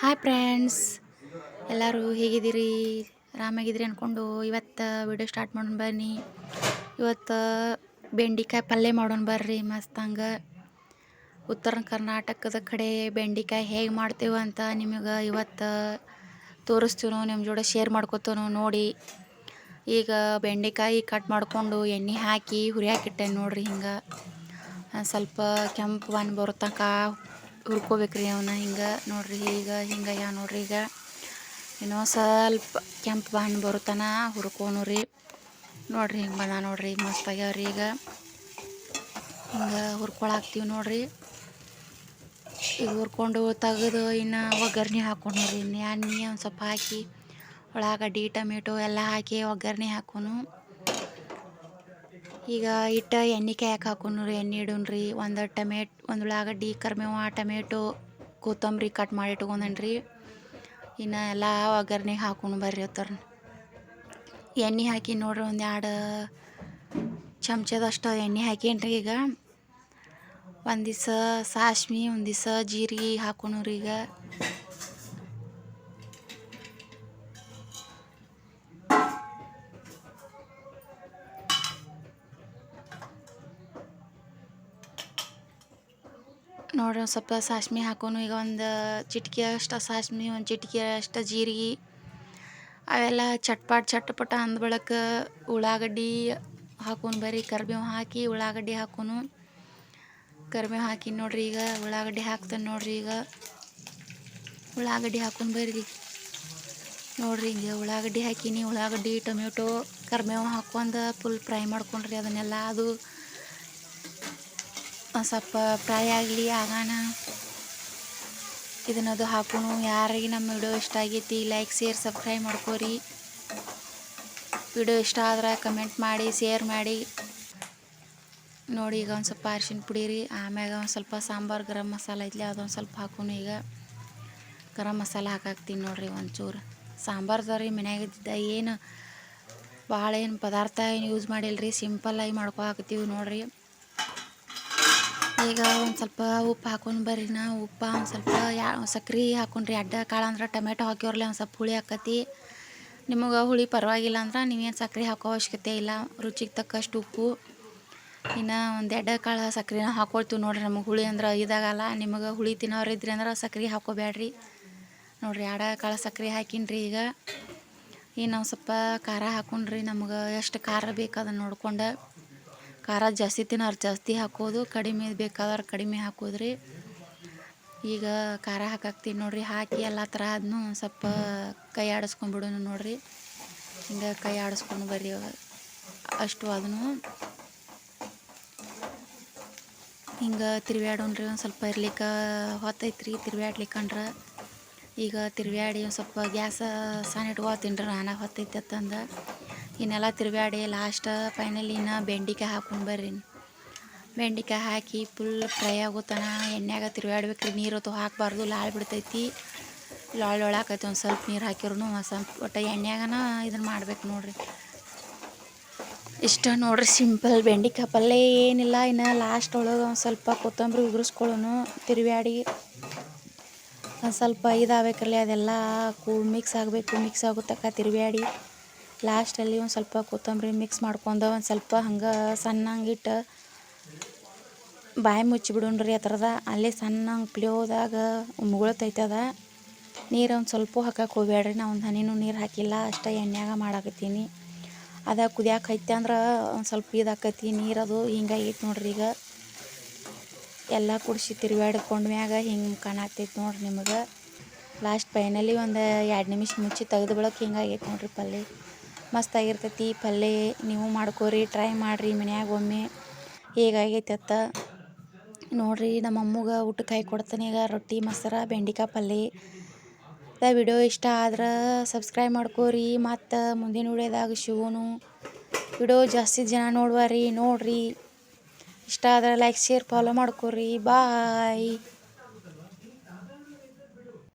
Hi friends ಎಲ್ಲರೂ ಹೇಗಿದ್ದೀರಿ? ಆರಾಮಾಗಿದ್ದೀರಿ ಅಂದ್ಕೊಂಡು ಇವತ್ತು ವಿಡಿಯೋ ಸ್ಟಾರ್ಟ್ ಮಾಡೋಣ ಬನ್ನಿ. ಇವತ್ತು ಬೆಂಡಿಕಾಯಿ ಪಲ್ಯ ಮಾಡೋಣ ಬರ್ರಿ ಮಸ್ತ್ ಹಂಗೆ ಉತ್ತರ ಕರ್ನಾಟಕದ ಕಡೆ ಬೆಂಡಿಕಾಯಿ ಹೇಗೆ ಮಾಡ್ತೇವೆ ಅಂತ ನಿಮಗೆ ಇವತ್ತು ತೋರಿಸ್ತೀನೋ ನಿಮ್ಮ ಜೋಡಿ ಶೇರ್ ಮಾಡ್ಕೊತೀವಿ ನೋಡಿ. ಈಗ ಬೆಂಡೆಕಾಯಿ ಕಟ್ ಮಾಡಿಕೊಂಡು ಎಣ್ಣೆ ಹಾಕಿ ಹುರಿಯಾಕಿಟ್ಟೆ ನೋಡ್ರಿ ಹಿಂಗೆ. ಸ್ವಲ್ಪ ಕೆಂಪು ಬಂದು ಬರೋ ಹುರ್ಕೋಬೇಕ್ರಿ ಅವನ್ನ ಹಿಂಗೆ ನೋಡ್ರಿ, ಈಗ ಹಿಂಗೆ ಯಾ ನೋಡ್ರಿ ಈಗ. ಏನೋ ಸ್ವಲ್ಪ ಕೆಂಪು ಬಣ್ಣ ಬರುತ್ತಾನ ಹುರ್ಕೋನು ರೀ. ನೋಡ್ರಿ ಹಿಂಗೆ ಬಣ್ಣ ನೋಡ್ರಿ ಮಸ್ತ್ ಆಗ್ಯಾವ್ರಿ ಈಗ. ಹಿಂಗೆ ಹುರ್ಕೊಳಾಕ್ತೀವಿ ನೋಡ್ರಿ. ಈಗ ಹುರ್ಕೊಂಡು ತೆಗೆದು ಇನ್ನು ಒಗ್ಗರ್ಣಿ ಹಾಕೊಂಡು ರೀ. ಎಣ್ಣೆ ಒಂದು ಸ್ವಲ್ಪ ಹಾಕಿ ಉಳ್ಳಾಗಡ್ಡಿ ಟೊಮೆಟೊ ಎಲ್ಲ ಹಾಕಿ ಒಗ್ಗರ್ಣೆ ಹಾಕೋನು ಈಗ ಇಟ್ಟ ಎಣ್ಣೆ ಕಾಯಕ್ಕೆ ಹಾಕೊಂಡ್ರಿ, ಎಣ್ಣೆ ಇಡೋಣ್ರಿ. ಒಂದು ಟೊಮೆಟ್, ಒಂದು ಉಳ್ಳಾಗಡ್ಡಿ ಕರ್ಬೇವ ಟೊಮೆಟೊ, ಕೊತ್ತಂಬರಿ ಕಟ್ ಮಾಡಿ ಇಟ್ಕೊಂಡನ್ರಿ. ಇನ್ನು ಎಲ್ಲ ಒಗ್ಗರ್ಣೆಗೆ ಹಾಕೊಂಡು ಬರ್ರಿ ಅತ್ತಾರ ಎಣ್ಣೆ ಹಾಕಿ ನೋಡ್ರಿ ಒಂದು ಎರಡು ಚಮಚದಷ್ಟು ಎಣ್ಣೆ ಹಾಕೇನ್ರಿ ಈಗ. ಒಂದು ದಿವಸ ಸಾಸ್ಮಿ ಒಂದು ದಿವಸ ಜೀರಿಗೆ ಹಾಕೊಂಡ್ರಿ ಈಗ. ನೋಡ್ರಿ ಒಂದು ಸ್ವಲ್ಪ ಸಾಸ್ಮಿ ಹಾಕೋನು. ಈಗ ಒಂದು ಚಿಟಿಕೆ ಅಷ್ಟು, ಸಾಸ್ಮಿ, ಒಂದು ಚಿಟಿಕೆ ಅಷ್ಟು, ಜೀರಿಗೆ. ಅವೆಲ್ಲ ಚಟ್ಪಾಟ್ ಚಟ್ಪಟ ಅಂದ ಬಳಕ ಉಳ್ಳಾಗಡ್ಡಿ ಹಾಕೋನು ಬರೀ ಕರ್ಬೇವು ಹಾಕಿ ಉಳ್ಳಾಗಡ್ಡಿ ಹಾಕೋನು. ಕರ್ಬೇವು ಹಾಕಿ ನೋಡ್ರಿ ಈಗ ಉಳ್ಳಾಗಡ್ಡಿ ಹಾಕ್ತಾನೆ ನೋಡ್ರಿ ಈಗ. ಉಳ್ಳಾಗಡ್ಡಿ ಹಾಕೊಂಡು ಬರ್ರಿ. ನೋಡ್ರಿ ಹಿಂಗೆ ಉಳ್ಳಾಗಡ್ಡಿ ಹಾಕಿನಿ. ಉಳ್ಳಾಗಡ್ಡಿ ಟೊಮೆಟೊ ಕರ್ಬೇವು ಹಾಕೊಂಡು ಫುಲ್ ಫ್ರೈ ಮಾಡ್ಕೊಂಡ್ರಿ ಅದನ್ನೆಲ್ಲ. ಅದು ಒಂದು ಸ್ವಲ್ಪ ಫ್ರೈ ಆಗಲಿ, ಆಗೋಣ. ಇದನ್ನದು ಹಾಕೋಣ. ಯಾರಿಗೆ ನಮ್ಮ ವಿಡಿಯೋ ಇಷ್ಟ ಆಗೈತಿ ಲೈಕ್ ಶೇರ್ ಸಬ್ಸ್ಕ್ರೈಬ್ ಮಾಡ್ಕೋರಿ. ವಿಡಿಯೋ ಇಷ್ಟ ಆದ್ರೆ ಕಮೆಂಟ್ ಮಾಡಿ ಶೇರ್ ಮಾಡಿ. ನೋಡಿ, ಈಗ ಒಂದು ಸ್ವಲ್ಪ ಅರಿಶಿನ ಪುಡಿ ರೀ. ಆಮ್ಯಾಗ ಒಂದು ಸ್ವಲ್ಪ ಸಾಂಬಾರು, ಗರಂ ಮಸಾಲ ಐತ್ಲಿ, ಅದೊಂದು ಸ್ವಲ್ಪ ಹಾಕೋನು ಈಗ. ಗರಂ ಮಸಾಲ ಹಾಕಾಕ್ತೀನಿ ನೋಡಿರಿ ಒಂಚೂರು. ಸಾಂಬಾರ್ದವ್ರಿ ಮನ್ಯಾಗಿದ್ದ ಏನು ಭಾಳ ಏನು ಪದಾರ್ಥ ಏನು ಯೂಸ್ ಮಾಡಿಲ್ಲ ರೀ ಸಿಂಪಲ್ಲಾಗಿ ಮಾಡ್ಕೊ ಹಾಕ್ತೀವಿ ನೋಡ್ರಿ. ಈಗ ಒಂದು ಸ್ವಲ್ಪ ಉಪ್ಪು ಹಾಕೊಂಡು ಬರ್ರಿ ನಾ ಉಪ್ಪು ಒಂದು ಸ್ವಲ್ಪ ಯಾ ಸಕ್ರೆ ಹಾಕೊಂಡ್ರಿ, ಅಡ್ಡ, ಕಾಳು ಅಂದ್ರೆ ಟೊಮೆಟೊ ಹಾಕ್ಯವ್ರಲ್ಲ ಒಂದು ಸ್ವಲ್ಪ ಹುಳಿ ಹಾಕತಿ ನಿಮಗೆ ಹುಳಿ ಪರವಾಗಿಲ್ಲ ಅಂದ್ರೆ ನೀವೇನು ಸಕ್ರೆ ಹಾಕೋ ಅವಶ್ಯಕತೆ ಇಲ್ಲ, ರುಚಿಗೆ ತಕ್ಕಷ್ಟು ಉಪ್ಪು. ಇನ್ನು ಒಂದು ಎಡ್ಡ, ಕಾಳು ಸಕ್ರೆನ ಹಾಕೊಳ್ತೀವಿ ನೋಡ್ರಿ ನಮಗೆ ಹುಳಿ ಅಂದ್ರೆ ಇದಾಗಲ್ಲ, ನಿಮಗೆ ಹುಳಿ ತಿನ್ನೋರು ಇದ್ರಿ ಅಂದ್ರೆ ಸಕ್ರೆ ಹಾಕೋಬೇಡ್ರಿ ನೋಡ್ರಿ ಎಡ ಕಾಳು ಸಕ್ರೆ ಹಾಕಿನ್ರಿ ಈಗ. ಇನ್ನು ಸ್ವಲ್ಪ ಖಾರ ಹಾಕೊಂಡ್ರಿ, ನಮಗೆ ಎಷ್ಟು ಖಾರ ಬೇಕು ಅದನ್ನು ನೋಡ್ಕೊಂಡು. ಖಾರ ಜಾಸ್ತಿ ತಿನ್ನೋರು ಜಾಸ್ತಿ ಹಾಕೋದು, ಕಡಿಮೆ ಬೇಕಾದವ್ರು ಕಡಿಮೆ ಹಾಕೋದ್ರಿ. ಈಗ ಖಾರ ಹಾಕಾಕ್ತೀನಿ ನೋಡ್ರಿ, ಹಾಕಿ ಎಲ್ಲ ಥರ ಅದನ್ನು ಸ್ವಲ್ಪ ಕೈ ಆಡಿಸ್ಕೊಂಡ್ಬಿಡೋನು ನೋಡ್ರಿ. ಹಿಂಗೆ ಕೈ ಆಡಿಸ್ಕೊಂಡು ಬರ್ರಿ ಅಷ್ಟು ಅದನ್ನು ಹಿಂಗೆ ತಿರ್ವ್ಯಾಡೋನ್ರಿ ಒಂದು ಸ್ವಲ್ಪ ಇರ್ಲಿಕ್ಕೆ ಹೊತ್ತೈತ್ರಿ ತಿರ್ವ್ಯಾಡ್ಲಿಕ್ಕಂದ್ರೆ ಈಗ ತಿರ್ವ್ಯಾಡಿ ಒಂದು ಸ್ವಲ್ಪ ಗ್ಯಾಸ ಸಣ್ಣ ಇಟ್ಕೊ ರೀ ನಾನು ಹೊತ್ತೈತೆ ಇನ್ನೆಲ್ಲ ತಿರ್ವ್ಯಾಡಿ ಲಾಸ್ಟ್ ಫೈನಲಿ ಇನ್ನು ಬೆಂಡಿಕಾಯಿ ಹಾಕೊಂಡು ಬರ್ರಿ. ಬೆಂಡಿಕಾಯಿ ಹಾಕಿ ಫುಲ್ ಫ್ರೈ ಆಗೋತನ ಎಣ್ಣೆಯಾಗ ತಿರ್ವ್ಯಾಡ್ಬೇಕ್ರಿ. ನೀರು ಹಾಕಬಾರ್ದು, ಲಾಳ್ ಬಿಡ್ತೈತಿ. ಲಾಳ್ ಒಳಾಕೈತಿ ಒಂದು ಸ್ವಲ್ಪ ನೀರು ಹಾಕಿರೂ ಸ್ವಲ್ಪ ಒಟ್ಟು ಎಣ್ಣೆಗನ ಇದನ್ನು ಮಾಡ್ಬೇಕು ನೋಡ್ರಿ. ಇಷ್ಟ ನೋಡ್ರಿ ಸಿಂಪಲ್ ಬೆಂಡಿಕಾಯಿ ಪಲ್ಯ ಏನಿಲ್ಲ. ಇನ್ನು ಲಾಸ್ಟ್ ಒಳಗೆ ಒಂದು ಸ್ವಲ್ಪ ಕೊತ್ತಂಬರಿ ಉದುರಿಸ್ಕೊಳ್ಳೋನು ತಿರ್ವ್ಯಾಡಿ. ಸ್ವಲ್ಪ ಇದಾಗಬೇಕಲ್ಲಿ ಅದೆಲ್ಲ ಕೂ ಮಿಕ್ಸ್ ಆಗಬೇಕು ಮಿಕ್ಸ್ ಆಗೋ ತನಕ ತಿರ್ವ್ಯಾಡಿ ಲಾಸ್ಟಲ್ಲಿ ಒಂದು ಸ್ವಲ್ಪ ಕೊತ್ತಂಬರಿ ಮಿಕ್ಸ್ ಮಾಡ್ಕೊಂಡು ಒಂದು ಸ್ವಲ್ಪ ಹಂಗೆ ಸಣ್ಣಂಗಿಟ್ಟು ಬಾಯಿ ಮುಚ್ಚಿಬಿಡೋಣ್ರಿ ಆ ಥರದ ಅಲ್ಲೇ ಸಣ್ಣಂಗೆ ಪ್ಲೇವ್ದಾಗ ಮುಗುಳ್ತೈತದ. ನೀರು ಒಂದು ಸ್ವಲ್ಪ ಹಾಕಕ್ಕೆ ಹೋಗ್ಬೇಡ್ರಿ ನಾ ಒಂದು ಹನಿನೂ ನೀರು ಹಾಕಿಲ್ಲ, ಅಷ್ಟೇ ಎಣ್ಣೆಯಾಗ ಮಾಡಾಕತ್ತೀನಿ. ಅದ ಕುದಿಯಾಕೆ ಐತೆ ಅಂದ್ರೆ ಒಂದು ಸ್ವಲ್ಪ ಇದಾಕೈತಿ ನೀರದು ಹಿಂಗಾಗೈತೆ ನೋಡ್ರಿ ಈಗ. ಎಲ್ಲ ಕುಡಿಸಿ ತಿರುಗಾಡ್ಕೊಂಡ ಮ್ಯಾಗ ಹಿಂಗೆ ಕಾಣಾತೈತೆ ನೋಡ್ರಿ ನಿಮಗೆ. ಲಾಸ್ಟ್ ಫೈನಲಿ ಒಂದು ಎರಡು ನಿಮಿಷ ಮುಚ್ಚಿ ತೆಗೆದು ಬಳಕೆ ಹಿಂಗಾಗೈತೆ ನೋಡ್ರಿ ಪಲ್ಯ ಮಸ್ತಾಗಿರ್ತೈತಿ ಪಲ್ಲೆ. ನೀವು ಮಾಡ್ಕೋರಿ ಟ್ರೈ ಮಾಡಿರಿ ಮನ್ಯಾಗ ಒಮ್ಮೆ. ಹೇಗಾಗೈತೆ ಅತ್ತ? ನೋಡ್ರಿ ನಮ್ಮ ಅಮ್ಮಗೆ ಊಟಕ್ಕೆ ಹಾಕಿ ಕೊಡ್ತಾನೆ ಈಗ ರೊಟ್ಟಿ, ಮೊಸರ ಬೆಂಡಿಕಾಯಿ ಪಲ್ಯ ವಿಡಿಯೋ ಇಷ್ಟ ಆದ್ರೆ ಸಬ್ಸ್ಕ್ರೈಬ್ ಮಾಡ್ಕೋರಿ. ಮತ್ತು ಮುಂದಿನ ವಿಡಿಯೋದಾಗ ಶಿವನು ವಿಡಿಯೋ ಜಾಸ್ತಿ ಜನ ನೋಡುವ ರೀ ನೋಡ್ರಿ. ಇಷ್ಟ ಆದರೆ ಲೈಕ್ ಶೇರ್ ಫಾಲೋ ಮಾಡ್ಕೊರಿ. ಬಾಯ್